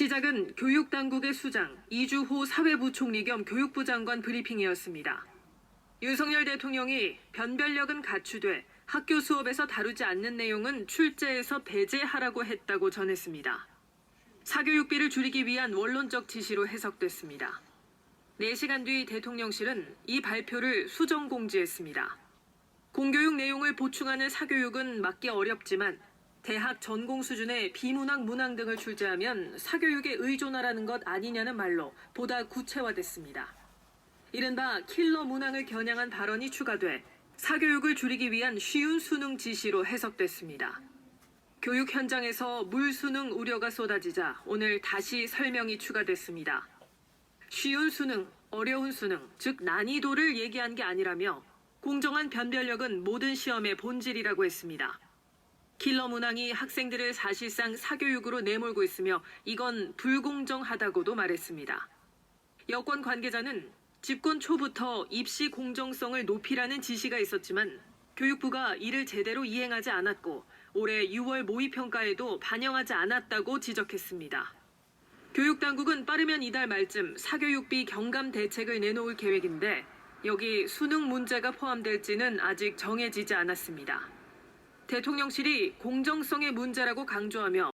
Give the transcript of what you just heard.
시작은 교육당국의 수장 이주호 사회부총리 겸 교육부 장관 브리핑이었습니다. 윤석열 대통령이 변별력은 갖추되 학교 수업에서 다루지 않는 내용은 출제에서 배제하라고 했다고 전했습니다. 사교육비를 줄이기 위한 원론적 지시로 해석됐습니다. 4시간 뒤 대통령실은 이 발표를 수정 공지했습니다. 공교육 내용을 보충하는 사교육은 막기 어렵지만 대학 전공 수준의 비문학 문항 등을 출제하면 사교육에 의존하라는 것 아니냐는 말로 보다 구체화됐습니다. 이른바 킬러 문항을 겨냥한 발언이 추가돼 사교육을 줄이기 위한 쉬운 수능 지시로 해석됐습니다. 교육 현장에서 물 수능 우려가 쏟아지자 오늘 다시 설명이 추가됐습니다. 쉬운 수능, 어려운 수능, 즉 난이도를 얘기한 게 아니라며 공정한 변별력은 모든 시험의 본질이라고 했습니다. 킬러 문항이 학생들을 사실상 사교육으로 내몰고 있으며 이건 불공정하다고도 말했습니다. 여권 관계자는 집권 초부터 입시 공정성을 높이라는 지시가 있었지만 교육부가 이를 제대로 이행하지 않았고 올해 6월 모의평가에도 반영하지 않았다고 지적했습니다. 교육당국은 빠르면 이달 말쯤 사교육비 경감 대책을 내놓을 계획인데 여기 수능 문제가 포함될지는 아직 정해지지 않았습니다. 대통령실이 공정성의 문제라고 강조하며